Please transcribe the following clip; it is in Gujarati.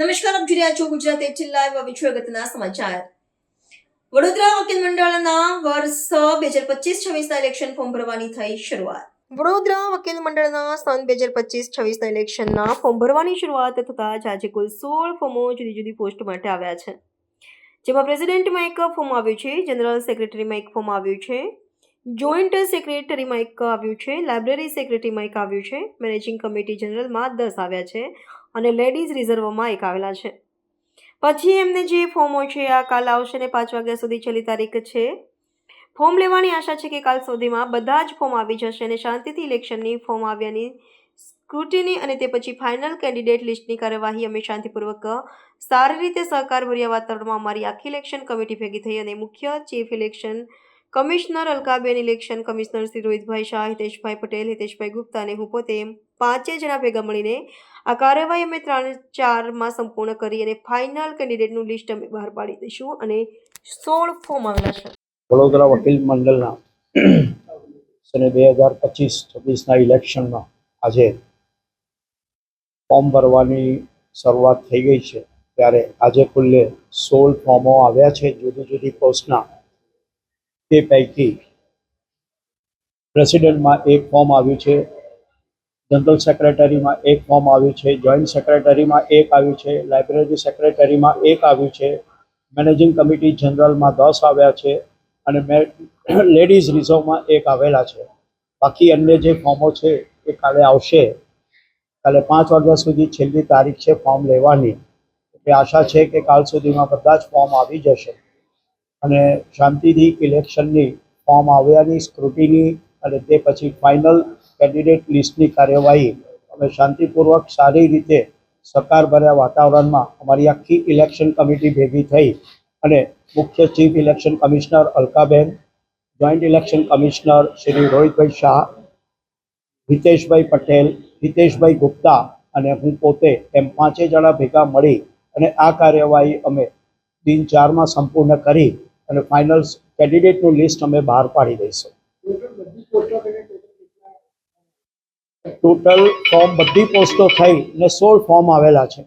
આપ જોઈ રહ્યા છો ગુજરાત એટીન લાઈવ વિશ્વ અગત્યના સમાચાર. વડોદરા વકીલ મંડળના વર્ષ બે હજાર પચીસ છવ્વીસના ઇલેક્શન ફોર્મ ભરવાની થઈ શરૂઆત. વડોદરા વકીલ મંડળના સન બે હજાર પચીસ છવ્વીસના ઇલેક્શનના ફોર્મ ભરવાની શરૂઆત થતાં જ આજે કુલ સોળ ફોર્મો જુદી જુદી પોસ્ટ માટે આવ્યા છે. જેમાં પ્રેસિડેન્ટમાં એક ફોર્મ આવ્યું છે, જનરલ સેક્રેટરીમાં એક ફોર્મ આવ્યું છે, જોઈન્ટ સેક્રેટરીમાં એક આવ્યું છે, લાઇબ્રેરી સેક્રેટરીમાં એક આવ્યું છે, મેનેજિંગ કમિટી જનરલમાં દસ આવ્યા છે અને લેડીઝ રિઝર્વમાં એક આવેલા છે. પછી એમને જે ફોર્મો છે, આ કાલ આવશે ને પાંચ વાગ્યા સુધી છેલ્લી તારીખ છે. ફોર્મ લેવાની આશા છે કે કાલ સુધીમાં બધા જ ફોર્મ આવી જશે અને શાંતિથી ઇલેક્શનની ફોર્મ આવ્યાની સ્ક્રુટિની અને તે પછી ફાઇનલ કેન્ડિડેટ લિસ્ટની કાર્યવાહી અમે શાંતિપૂર્વક સારી રીતે સહકારભર્યા વાતાવરણમાં અમારી આખી ઇલેક્શન કમિટી ભેગી થઈ અને મુખ્ય chief election commissioner Alkaben, election commissioner Shri Rohitbhai Shah, Hiteshbhai Patel, Hiteshbhai Gupta અને હું પોતે પાંચે જણા ભેગા મળીને આ કાર્યવાહી અમે ત્રણ ચારમાં સંપૂર્ણ કરી અને ફાઇનલ કેન્ડિડેટનું લિસ્ટ અમે બહાર પાડી દઈશું અને સોળ ફોર્મ આવેલા છે. વડોદરા વકીલ મંડળના સને બે હજાર પચીસ, છવ્વીસના ઇલેક્શનમાં આજે ફોર્મ ભરવાની શરૂઆત થઈ ગઈ છે. ત્યારે આજે કુલ્લે સોળ ફોર્મો આવ્યા છે જુદી જુદી પોસ્ટના. તે પૈકી પ્રેસિડેન્ટમાં એક ફોર્મ આવ્યું છે, જનરલ સેક્રેટરીમાં એક ફોર્મ આવ્યું છે, જોઈન્ટ સેક્રેટરીમાં એક આવ્યું છે, લાઇબ્રેરી સેક્રેટરીમાં એક આવ્યું છે, મેનેજિંગ કમિટી જનરલમાં દસ આવ્યા છે અને મે, લેડીઝ રિઝર્વમાં એક આવેલા છે. બાકી અન્ય જે ફોર્મો છે એ કાલે આવશે. કાલે પાંચ વાગ્યા સુધી છેલ્લી તારીખ છે ફોર્મ લેવાની. એટલે આશા છે કે કાલ સુધીમાં બધા જ ફોર્મ આવી જશે. અને શાંતિથી ઇલેક્શનની ફોર્મ આવ્યાની, સ્ક્રુટિની અને તે પછી ફાઇનલ કેન્ડિડેટ લિસ્ટની કાર્યવાહી અમે શાંતિપૂર્વક સારી રીતે સહકારભર્યા વાતાવરણમાં અમારી આખી ઇલેક્શન કમિટી ભેગી થઈ અને મુખ્ય chief election commissioner Alkaben, joint election commissioner Shri Rohitbhai Shah, Hiteshbhai Patel, Hiteshbhai Gupta અને હું પોતે એમ પાંચે જણા ભેગા મળી અને આ કાર્યવાહી અમે દિન ચારમાં સંપૂર્ણ કરી અને ફાઇનલ કેન્ડિડેટનું લિસ્ટ અમે બહાર પાડી દઈશું. ટોટલ ફોર્મ બધી પોસ્ટો થઈ ને સોળ ફોર્મ આવેલા છે.